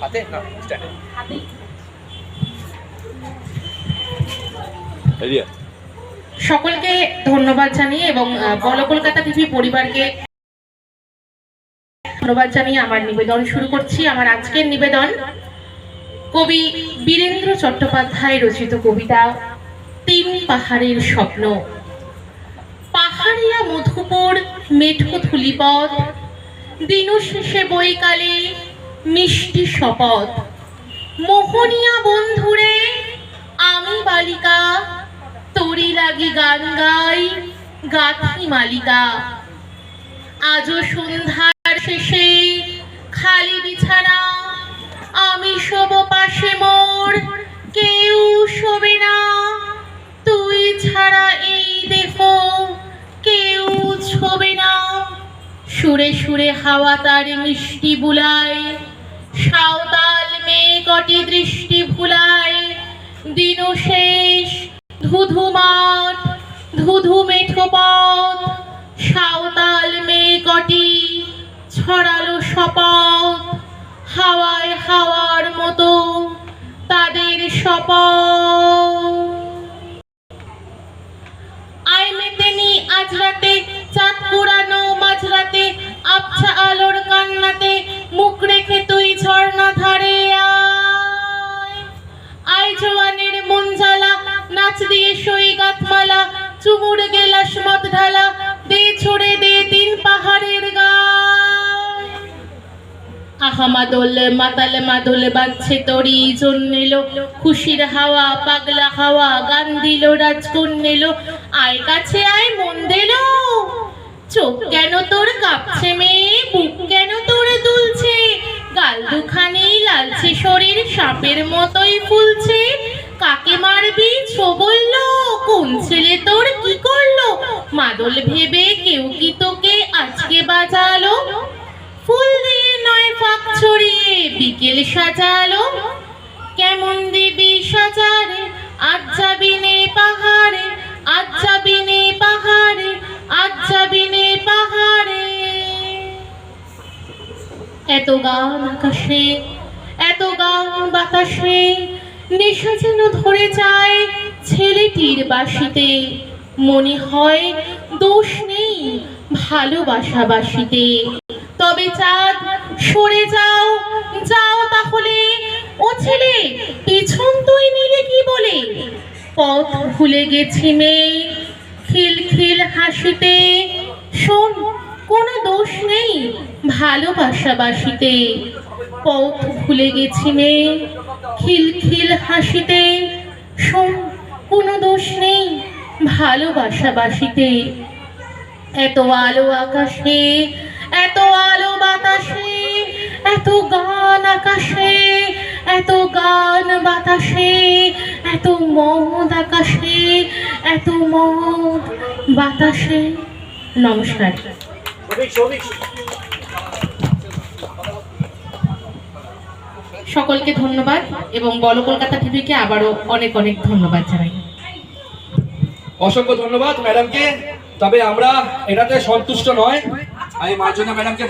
হাতে? না স্ট্যান্ডে সকলকে ধন্যবাদ জানিয়ে এবং বল কলকাতা টিভি পরিবারকে ধন্যবাদ জানিয়ে আমার নিবেদন শুরু করছি। আমার আজকের নিবেদন কবি বীরেন্দ্র চট্টোপাধ্যায় রচিত কবিতা তিন পাহাড়ের স্বপ্ন। পাহাড়িয়া মধুপুর মেঠো ধুলিপথ দিনু শেষে বইকালে মিষ্টি শপথ। মোহনিয়া বন্ধুরে, আমি বালিকা, তোরি লাগি গান গাই, গাথি মালিকা। আজও সন্ধ্যার শেষে খালি বিছানা, আমি শোব পাশে মোর, কেউ শোবে না। তুই ছাড়া এই দেখো, কেউ ছবে না। সুরে সুরে হাওয়া তার মিষ্টি বুলায় সাঁওতাল মেয়ে কটি দৃষ্টি ভুলায়। দিন শেষ, ধুধু মাঠ, ধুধু মেঠো পথ। সাঁওতাল মেয়ে কটি ছড়ালো শপথ। হাওয়ায় হাওয়ার মতো তাদের শপথ। আয় মেতেনি আজ রাতে চাঁদ পুরানো আবছা আলোর কান্নাতে মুখ রেখে তুই ঝর্ণা ধারে আয়। জওয়ানের মন জ্বালা নাচ দিয়ে সই গাথমালা, চুমুর ঢালা, দে ছড়ে দে তিন পাহাড়ের গায়। আহা মাদল, মাতাল মাদল বাজছে তরি জন্মেল, খুশির হাওয়া, পাগলা হাওয়া গান দিল রাজকুন নিল আয় কাছে আয়, মন দিল। চোখ কেন তোর কাঁপছে মেয়ে? বুক কেন তোর দুলছে? গাল দুখানি লালছে শরীর সাপের মতোই ফুলছে। কাকে মারবি? বলল কোন ছেলে তোর কি করল? মাদল ভেবে কেউ কি তোকে আজকে বাজালো ফুল দিয়ে নয় ফাঁক ছড়িয়ে বিকেল সাজালো। কেমন দিবি সাজারে? এত গান আকাশে, এত গান বাতাসে, নেশা যেন ধরে যায় ছেলেটির বাসিতে। মনে হয় দোষ নেই ভালোবাসা বাসিতে। তবে চাঁদ, সরে যাও যাও তাহলে। ও ছেলে, পিছন তুই নিলে কি বলে? পথ ভুলে গেছি মেয়ে খিল খিল হাসিতে। শোন কোনো দোষ নেই ভালোবাসাবাসিতে। পথ ভুলে গেছি মেয়ে খিল খিল হাসিতে। শোন, কোনো দোষ নেই ভালোবাসাবাসিতে। এত আলো আকাশে, এত আলো বাতাসে, এত গান আকাশে, এত গান বাতাসে, এত মদ আকাশে, এত মদ বাতাসে। নমস্কার। সকলকে ধন্যবাদ এবং বল কলকাতা টিভিকে আবারও অনেক অনেক ধন্যবাদ জানাই। অসংখ্য ধন্যবাদ ম্যাডামকে, তবে আমরা এটাতে সন্তুষ্ট নয়। আমি মার্জনা ম্যাডামকে